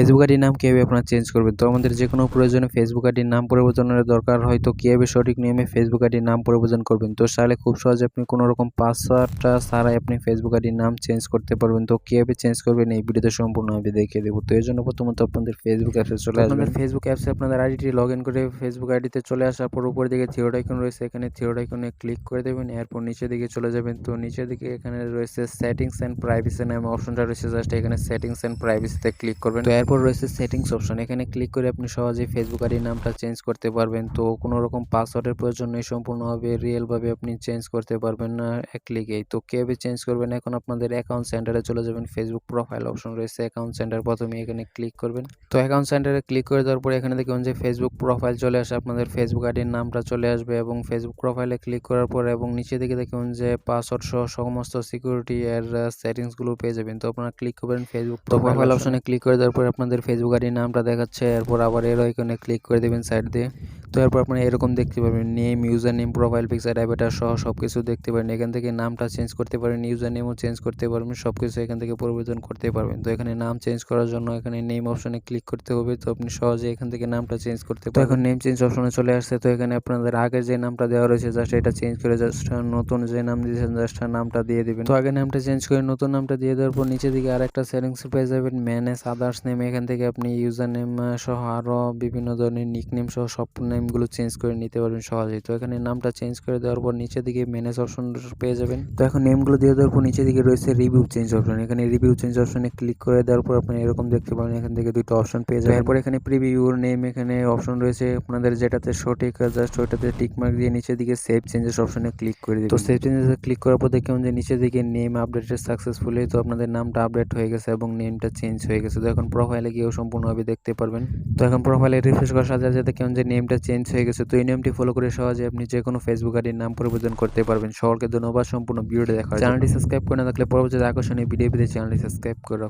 Facebook আইডির নাম কীভাবে আপনারা চেঞ্জ করবেন? তো আমাদের যে কোনো প্রয়োজনে ফেসবুক আইডির নাম পরিবর্তনের দরকার হয় তো কীভাবে সঠিক নিয়মে ফেসবুক আইডির নাম পরিবর্তন করবেন? তো তাহলে খুব সহজে আপনি কোনো রকম পাসওয়ার্ডটা ছাড়াই আপনি ফেসবুক আইডির নাম চেঞ্জ করতে পারবেন। তো কীভাবে চেঞ্জ করবেন এই ভিডিওতে সম্পূর্ণভাবে দেখিয়ে দেবো। তো এর জন্য প্রথমত আপনাদের ফেসবুক অ্যাপসে চলে আসবেন। ফেসবুক অ্যাপসে আপনাদের আইডিটি লগ ইন করে ফেসবুক আইডিতে চলে আসার পর উপর দিকে থিওড আইকন রয়েছে। এখানে থিওড আইকনে ক্লিক করে দেবেন এরপর নিচের দিকে চলে যাবেন। তো নিচের দিকে এখানে রয়েছে সেটিংস অ্যান্ড প্রাইভেসি নামে অপশনটা রয়েছে। জাস্ট এখানে সেটিংস অ্যান্ড প্রাইভেসিতে ক্লিক করবেন। তো এরপর রয়েছে সেটিংস অপশন এখানে ক্লিক করে আপনি সহজেই ফেসবুক আইডির নামটা চেঞ্জ করতে পারবেন। তো কোনো রকম পাসওয়ার্ডের প্রয়োজন নেই সম্পূর্ণভাবে রিয়েলভাবে আপনি চেঞ্জ করতে পারবেন না এক ক্লিকেই তো কীভাবে চেঞ্জ করবেন? এখন আপনাদের অ্যাকাউন্ট সেন্টারে চলে যাবেন ফেসবুক প্রোফাইল অপশন রয়েছে অ্যাকাউন্ট সেন্টার প্রথমে এখানে ক্লিক করবেন। তো অ্যাকাউন্ট সেন্টারে ক্লিক করে দেওয়ার পরে এখানে দেখবেন যে ফেসবুক প্রোফাইল চলে আসে আপনাদের ফেসবুক আইডির নামটা চলে আসবে এবং ফেসবুক প্রোফাইলে ক্লিক করার পরে এবং নিচে দিকে দেখুন যে পাসওয়ার্ড সহ সমস্ত সিকিউরিটি এর সেটিংসগুলো পেয়ে যাবেন। তো আপনারা ক্লিক করবেন ফেসবুক প্রোফাইল অপশনে ক্লিক করে দেওয়ার পরে আপনাদের ফেসবুক আইডির নামটা দেখাচ্ছে এরপর আবার এর ওইখানে ক্লিক করে দেবেন সাইড দিয়ে। তো এরপর আপনারা এরকম দেখতে পাবেন name user name profile picture avatar সহ সব কিছু দেখতে পারেন। এখান থেকে নামটা চেঞ্জ করতে পারেন ইউজার নেমও চেঞ্জ করতে পারবেন সব কিছু এখান থেকে পরিবর্তন করতে পারবেন। তো এখানে নাম চেঞ্জ করার জন্য এখানে নেম অপশনে ক্লিক করতে হবে। তো আপনি সহজে এখান থেকে নামটা চেঞ্জ করতে পারবেন। এখন নেম চেঞ্জ অপশনে চলে আসছে। তো এখানে আপনাদের আগে যে নামটা দেওয়া রয়েছে জাস্ট এটা চেঞ্জ করে জাস্ট নতুন যে নাম দিয়েছেন জাস্ট নামটা দিয়ে দেবেন। তো আগে নামটা চেঞ্জ করে নতুন নামটা দিয়ে দেওয়ার পর নিচে দিকে আরেকটা সেটিংস পেয়ে যাবেন। ম্যানেজ আদার্স নেম এখান থেকে আপনি ইউজার নেম সহ আরও বিভিন্ন ধরনের নিক নেম সহ সব নেমগুলো চেঞ্জ করে নিতে পারবেন সহজেই। তো এখানে নামটা চেঞ্জ করে দেওয়ার পর নিচে দিকে ম্যানেজ অপশন পেয়ে যাবেন। তো এখন নেমগুলো দিয়ে দেওয়ার পর নিচে দিকে রয়েছে রিভিউ চেঞ্জ অপশন এখানে রিভিউ চেঞ্জ অপশনে ক্লিক করে দেওয়ার পর আপনি এরকম দেখতে পাবেন, এখান থেকে দুটো অপশন পেয়ে যাবেন। এরপর এখানে প্রিভিউর নেম এখানে অপশন রয়েছে আপনাদের যেটাতে সঠিক জাস্ট ওইটাতে টিক মার্ক দিয়ে নিচে দিকে সেভ চেঞ্জেস অপশনে ক্লিক করে দিবেন। তো সেভ চেঞ্জেস ক্লিক করার পর দেখুন যে নিচে দিকে নেম আপডেটেড সাকসেসফুলি তো আপনাদের নামটা আপডেট হয়ে গেছে এবং নেমটা চেঞ্জ হয়ে গেছে। তো এখন প্রোফাইলে গিয়েও সম্পূর্ণভাবে দেখতে পারবেন। তো এখন প্রোফাইলে রিফ্রেশ করার সাথে সাথে কেমন যে নেমটা চেঞ্জ হয়ে গেছে, তো এই নিয়মটি ফলো করে সহজে আপনি যে কোনো ফেসবুক আইডির নাম পরিবর্তন করতে পারবেন সকলকে ধন্যবাদ, সম্পূর্ণ ভিডিওটি দেখার চ্যানেলটি সাবস্ক্রাইব করে না থাকলে পরবর্তীতে আকর্ষণীয় ভিডিও পেতে চ্যানেলটি সাবস্ক্রাইব করে।